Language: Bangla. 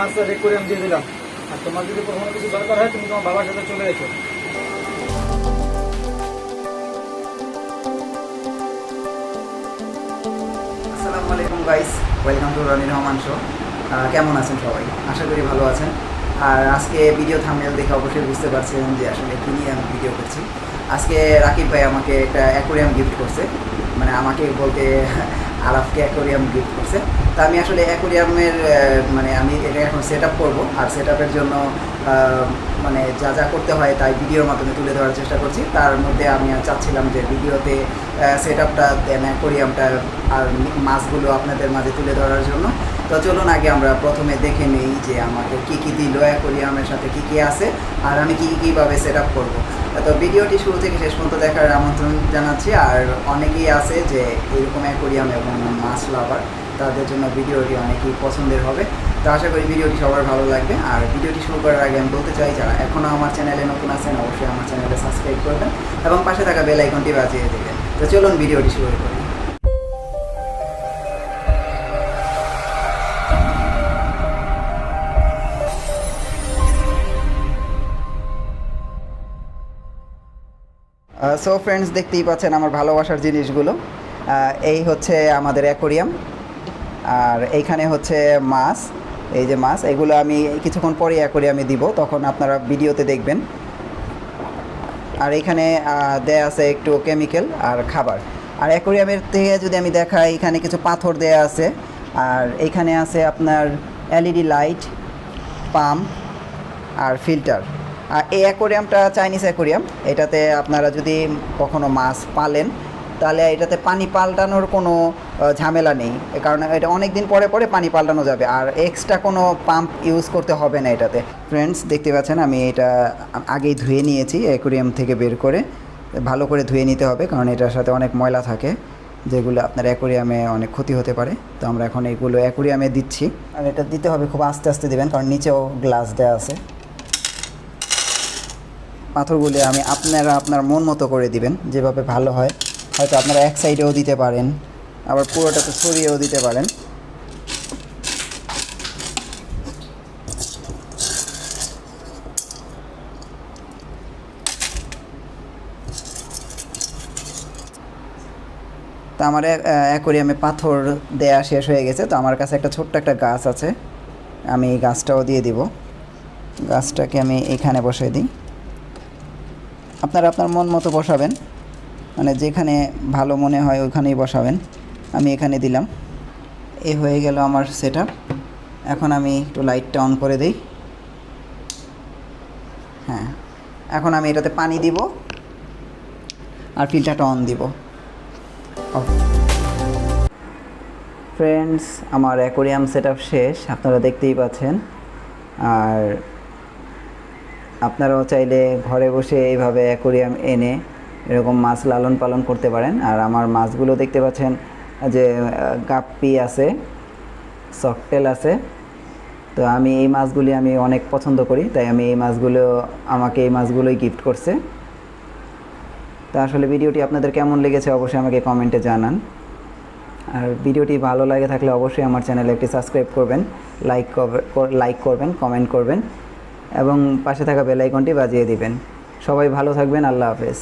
মাছ আর অ্যাকোরিয়াম দিয়ে দিলাম। আর তোমার যদি কখনো কিছু দরকার হয়, তুমি তোমার বাবার সাথে চলে এসো। আসসালামু আলাইকুম guys welcome to Roni Rahman show কেমন আছেন সবাই? আশা করি ভালো আছেন। আর আজকে ভিডিও থামনেল দেখে অবশ্যই বুঝতে পারছেন যে আসলে কী নিয়ে আমি ভিডিও করছি। আজকে রাকিব ভাই আমাকে একটা অ্যাকোরিয়াম গিফট করছে। মানে আমাকে বলতে আরাফকে অ্যাকোরিয়াম গিফট করছে। তা আমি আসলে অ্যাকোরিয়ামের মানে আমি এটা এখন সেট আপ করব। আর সেট আপের জন্য মানে যা যা করতে হয় তাই ভিডিওর মাধ্যমে তুলে ধরার চেষ্টা করছি। তার মধ্যে আমি আর চাচ্ছিলাম যে ভিডিওতে সেট আপটা দেন অ্যাকোরিয়ামটা আর মাছগুলো আপনাদের মাঝে তুলে ধরার জন্য। তো চলুন আগে আমরা প্রথমে দেখে নিই যে আমাকে কী কী দিল অ্যাকোরিয়ামের সাথে, কী কী আছে, আর আমি কী কীভাবে সেট আপ করব। তো ভিডিওটি শুরু থেকে শেষ পর্যন্ত দেখার আমন্ত্রণ জানাচ্ছি। আর অনেকেই আছে যে এরকম অ্যাকোরিয়াম এবং মাছ লাভার তাদের জন্য ভিডিওটি অনেকেই পছন্দের হবে। তো আশা করি ভিডিওটি সবার ভালো লাগবে। আর ভিডিওটি শুরু করার আগে আমি বলতে চাই, যারা এখনও আমার চ্যানেলে নতুন আছেন, অবশ্যই আমার চ্যানেলে সাবস্ক্রাইব করবেন এবং পাশে থাকা বেল আইকনটি বাজিয়ে দেবেন। তো চলুন ভিডিওটি শুরু করি। সো ফ্রেন্ডস দেখতেই পাচ্ছেন আমার ভালোবাসার জিনিসগুলো। এই হচ্ছে আমাদের অ্যাকোরিয়াম। আর এইখানে হচ্ছে মাছ, এই যে মাছ, এগুলো আমি কিছুক্ষণ পরে অ্যাকোরিয়ামে দিব, তখন আপনারা ভিডিওতে দেখবেন। আর এখানে দেয়া আছে একটু কেমিক্যাল আর খাবার। আর অ্যাকোরিয়ামের থেকে যদি আমি দেখাই, এখানে কিছু পাথর দেয়া আছে। আর এখানে আছে আপনার এলইডি লাইট পাম্প আর ফিল্টার আর এই অ্যাকোরিয়ামটা চাইনিজ অ্যাকোরিয়াম এটাতে আপনারা যদি কখনো মাছ পালেন তাহলে এটাতে পানি পাল্টানোর কোনো ঝামেলা নেই। কারণ এটা অনেক দিন পরে পরে পানি পাল্টানো যাবে। আর এক্সট্রা কোনো পাম্প ইউজ করতে হবে না এটাতে। ফ্রেন্ডস, দেখতে পাচ্ছেন, আমি এটা আগেই ধুয়ে নিয়েছি, অ্যাকোরিয়াম থেকে বের করে। ভালো করে ধুয়ে নিতে হবে, কারণ এটার সাথে অনেক ময়লা থাকে, যেগুলো আপনার অ্যাকোরিয়ামে অনেক ক্ষতি হতে পারে। তো আমরা এখন এগুলো অ্যাকোরিয়ামে দিচ্ছি। আর এটা দিতে হবে খুব আস্তে আস্তে দেবেন, কারণ নিচেও গ্লাস দেওয়া আছে। পাথরগুলি আমি আপনারা আপনার মন মতো করে দিবেন, যেভাবে ভালো হয়। হয়তো আপনারা এক সাইডেও দিতে পারেন, আবার পুরোটাতে ছড়িয়েও দিতে পারেন। তো আমার অ্যাকোরিয়ামে পাথর দেয়া শেষ হয়ে গেছে, তো আমার কাছে একটা ছোট্ট একটা গাছ আছে, আমি এই গাছটাও দিয়ে দিব। গাছটাকে আমি এখানে বসিয়ে দিই। আপনারা আপনার মন মতো বসাবেন। মানে যেখানে ভালো মনে হয় ওইখানেই বসাবেন। আমি এখানে দিলাম। এ হয়ে গেল আমার সেট এখন আমি একটু লাইটটা অন করে দিই। হ্যাঁ এখন আমি এটাতে পানি দিব আর ফিল্টারটা অন দিব। ফ্রেন্ডস আমার অ্যাকোরিয়াম সেট শেষ। আপনারা দেখতেই পাচ্ছেন। আর আপনারাও চাইলে ঘরে বসে এইভাবে অ্যাকোরিয়াম এনে এরকম মাছ লালন পালন করতে পারেন। আর আমার মাছগুলো দেখতে পাচ্ছেন যে গাপ্পি আছে, সকটেল আছে। তো আমি এই মাছগুলি আমি অনেক পছন্দ করি, তাই আমি এই মাছগুলো, আমাকে এই মাছগুলোই গিফট করছে। তো আসলে ভিডিওটি আপনাদের কেমন লেগেছে অবশ্যই আমাকে কমেন্টে জানান। আর ভিডিওটি ভালো লাগে থাকলে অবশ্যই আমার চ্যানেলে একটি সাবস্ক্রাইব করবেন, লাইক লাইক করবেন, কমেন্ট করবেন, এবং পাশে থাকা বেল আইকনটি বাজিয়ে দিবেন। সবাই ভালো থাকবেন, আল্লাহ হাফেজ।